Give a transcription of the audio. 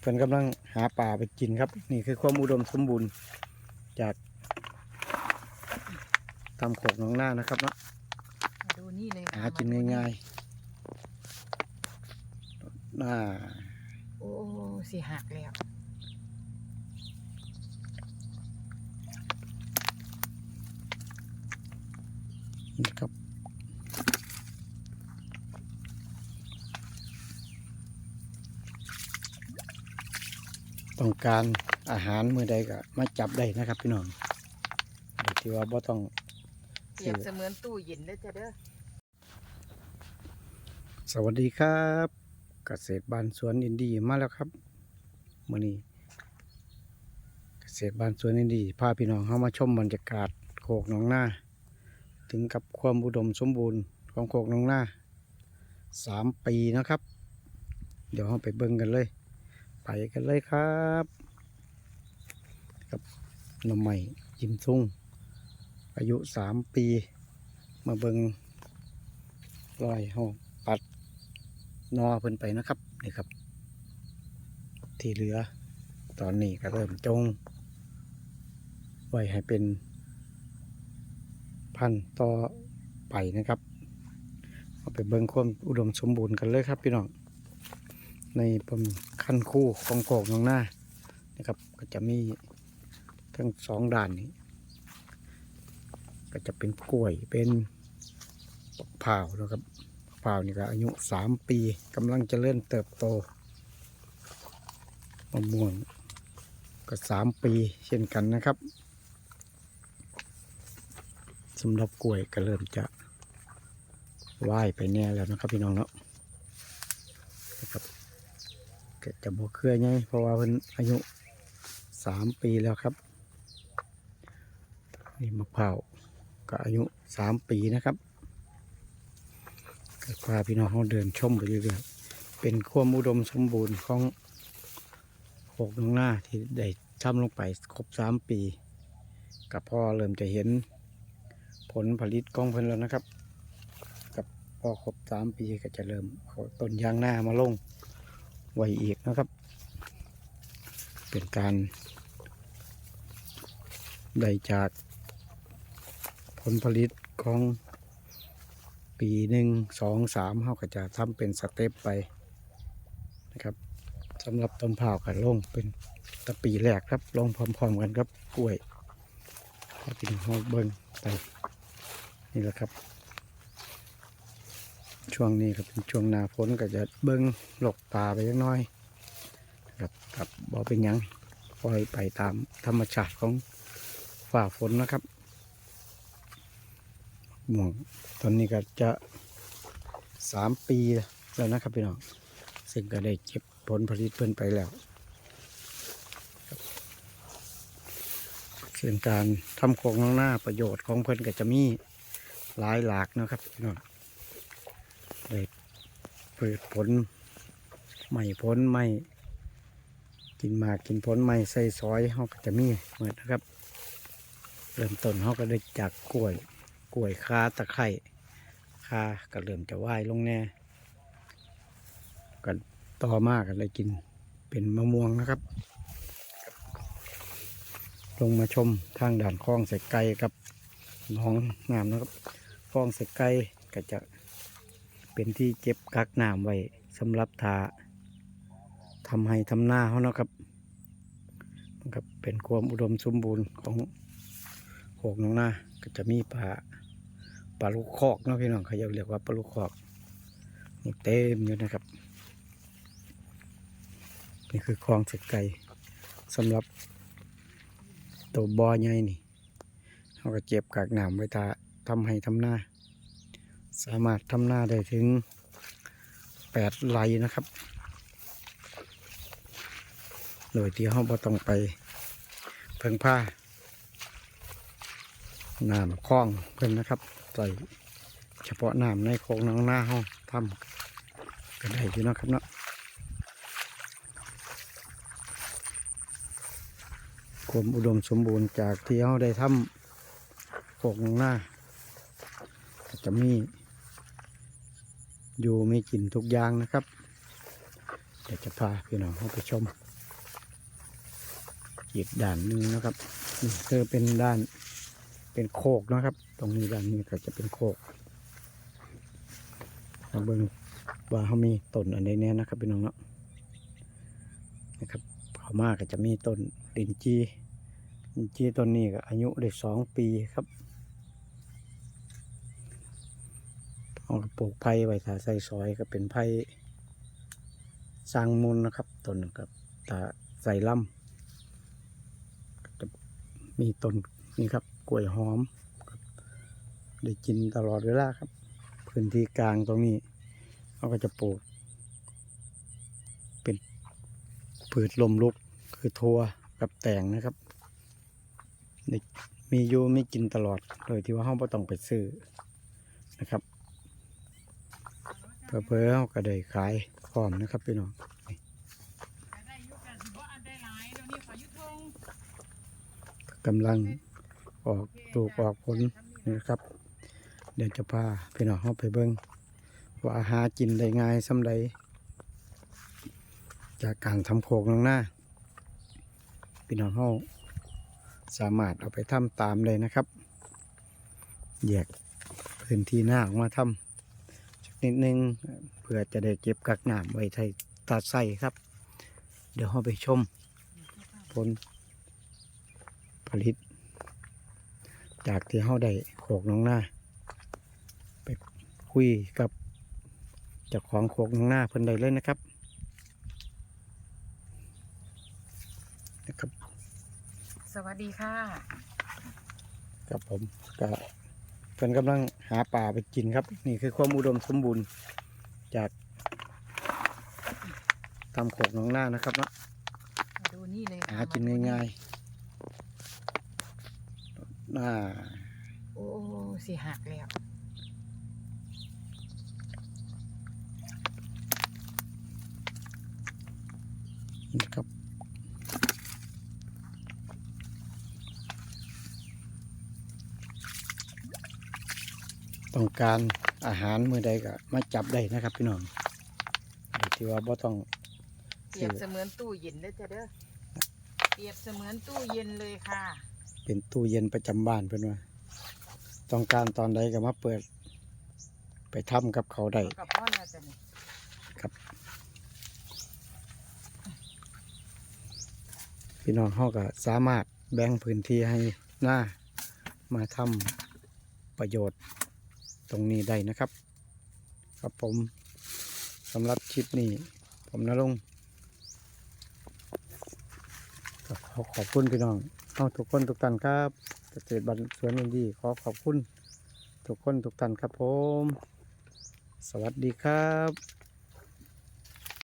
เพิ่นกำลังหาป่าไปกินครับ นี่คือความอุดมสมบูรณ์จากตามโขกหนองหน้านะครับเนาะมาดูนี่เลยหาค่ะกินมดูง่ายๆน่าโอ้สิหักแล้วนะครับ ต้องการอาหารมือใดก็มาจับได้นะครับ พี่น้องโดยที่ว่าบ่ต้องเปรียบเสมือนตู้เย็นเด้อจ้ะเด้อสวัสดีครับเกษตรบ้านสวนอินดีมาแล้วครับมื่อนี้เกษตรบ้านสวนอินดีพาพี่น้องเข้ามาชมบรรยากาศโคกหนองนาถึงกับความอุดมสมบูรณ์ของโคกหนองนาสามปีนะครับ เดี๋ยวเราไปเบิ่งกันเลย ไปกันเลยครับกับหน้ำใหม่ยิมซุงอายุสามปี มาเบิงรอยห้องปัดนอเพิ่นไปนะครับนี่ครับ ที่เหลือ ตอนนี้ก็เริ่มจง ไว้ให้เป็นพันต่อไปนะครับ เอาไปเบิ่งความอุดมสมบูรณ์กันเลยครับพี่น้องในป็น ขั้นคู่ของโขกน้องหน้านะครับ ก็จะมีทั้งสองด่านนี้ ก็จะเป็นกล้วยเป็นปักเผาวนะครับปักเผาวนี่ก็อายุสามปีกำลังจะเริ่มเติบโตมะม่วงก็สามปีเช่นกันนะครับสำหรับกล้วยก็เริ่มจะว่ายไปแน่แล้วนะครับพี่น้องเนาะนะครับก็ จะบวเครือไงเพราะว่าเพิ่นอายุสามปีแล้วครับ นี่มะพร้าวก็อายุสามปีนะครับก็พาพี่น้องเขาเดินชมไปเรื่อยๆเป็นความอุดมสมบูรณ์ของโขกน้องหน้าที่ได้ทำลงไปครบสามปีกับพ่อเริ่มจะเห็นผลผลิตกองเพิ่นแล้วนะครับ กับพอครบสามปีก็จะเริ่มเอาต้นยางหน้ามาลง ไว้อีกนะครับ เป็นการได้จากผลผลิตของปีหนึ่งสองสามเขาก็จะทำเป็นสเต็ปไปนะครับสำหรับต้นเผากันลงเป็นตะปีแรกครับลงพร้อมๆกันครับกล้วยพอกินห้องเบิ้งไปนี่แหละครับ ช่วงนี้ก็เป็นช่วงหน้าฝนก็จะเบิ้งหลกป่าไปยังน้อยนะครับกับบอเป็นยังปล่อยไปตามธรรมชาติของฝ่าฝนนะครับม่วงตอนนี้ก็จะสามปีแล้วนะครับพี่น้องซึ่งก็ได้เก็บผลผลิตเพิ่นไปแล้วส่วนการทำโครงข้างหน้าประโยชน์ของเพิ่นก็จะมีหลายหลากนะครับพี่น้อง ได้เปิดผลใหม่ผลใหม่ กินหมากกินผลใหม่ใส่ซอยเขาก็จะมีเหมือนนะครับ เริ่มต้นเขาก็ได้จากกล้วย กล้วยคาตะไคร่คาก็เริ่มจะว่ายลงแน่กันต่อมากกันเลยกินเป็นมะม่วงนะครับ ลงมาชมทางด่านคลองใส่ไก่กับน้องน้ำนะครับคลองใส่ไก่ก็จะ เป็นที่เก็บกักน้ำไว้สำหรับทาทำให้ทำหน้าเขานะครับนะครับ เป็นความอุดมสมบูรณ์ของโขกน้องนาก็จะมีปลาปลาลูกคอกเนาะพี่น้องเขาเรียกว่าปลาลูกคอกนี่เต็มอยู่นะครับ นี่คือคลองเสกไก่สำหรับตัวบอใหญ่นี่เขาก็เจ็บกากหนามไว้ตาทำให้ทำหน้า สามารถทำหน้าได้ถึงแปดไร่นะครับ โดยที่เขาบ่ต้องไปเพิ่งผ้าน้ำคลองเพิ่นนะครับใส่เฉพาะน้ำในโคกน้องหน้าห้องทำก็ได้อยู่นะครับเนาะความอุดมสมบูรณ์จากที่เขาได้ทำโคกน้องหน้าจะมี อยู่มีกลิ่นทุกอย่างนะครับ เดี๋ยวจะพาพี่น้องเข้าไปชมอีกด่านหนึ่งนะครับนี่คือเป็นด้านเป็นโคกนะครับ ตรงนี้ด้านนี้ก็จะเป็นโคกมาเบิ่งว่าเขามีต้นอันใดแน่นะครับพี่น้องเนาะนะครับเขามาก็จะมีต้นลินจีลินจีต้นนี้ก็อายุได้สองปีครับ เอากระปลูกไผ่ไว้ถาใส่ซอยก็เป็นไผ่สร้างมูลนะครับต้นกับตาใส่ลำจะมีต้นนี่ครับกล้วยหอมได้กินตลอดเวลาครับ พื้นที่กลางตรงนี้เขาก็จะปลูก เป็นพืชลมลุกคือทัวกับแตงนะครับมีอยู่ไม่กินตลอดโดยที่ว่าเขาไม่ต้องไปซื้อนะครับ เพอเพอเขาก็ได้ขายพร้อมนะครับพี่น้องกำลังออกลูกออกผลนะครับ เดี๋ยวจะพาพี่น้องเข้าไปเบิ้งว่าหากินได้ง่ายสำใดจากการทำโขกลงหน้าพี่น้องเข้าสามารถเอาไปทำตามเลยนะครับ แยกพื้นที่หน้าออกมาทำ นิดนึง เพื่อจะได้เก็บกักน้ำไว้ใช้ตัดไส้ครับ เดี๋ยวเข้าไปชม ผลผลิต จากที่เขาได้โขกน้องหน้า ไปคุยกับเจ้าของโขกน้องหน้าเพิ่นได้เลยนะครับนะครับ สวัสดีค่ะกับผมก็เพิ่นกำลังหาป่าไปกินครับ นี่คือความอุดมสมบูรณ์จากทำโขกน้องหน้านะครับเนาะมาดูนี่เลยค่ะหากินง่ายๆน่าๆโอ้สิหักแล้วนะครับ ต้องการอาหารมือใดก็มาจับได้นะครับ พี่น้องโดยที่ว่าบ่ต้องเปรียบเสมือนตู้เย็นเด้อจ้ะเด้อเปรียบเสมือนตู้เย็นเลยค่ะ เป็นตู้เย็นประจำบ้านเพื่อนว่าต้องการตอนใดก็มาเปิด ไปทำกับเขาได้กับพ่อแล้วจ้ะนี่พี่น้องเขาก็สามารถแบ่งพื้นที่ให้หน้ามาทำประโยชน์ ตรงนี้ได้นะครับ ครับผมสำหรับคลิปนี้ ผมนรงขอขอบคุณพี่น้องเอาทุกคนทุกท่านครับเกษตรบันสวนอินดี ขอขอบคุณ ทุกคนทุกท่านครับผม สวัสดีครับ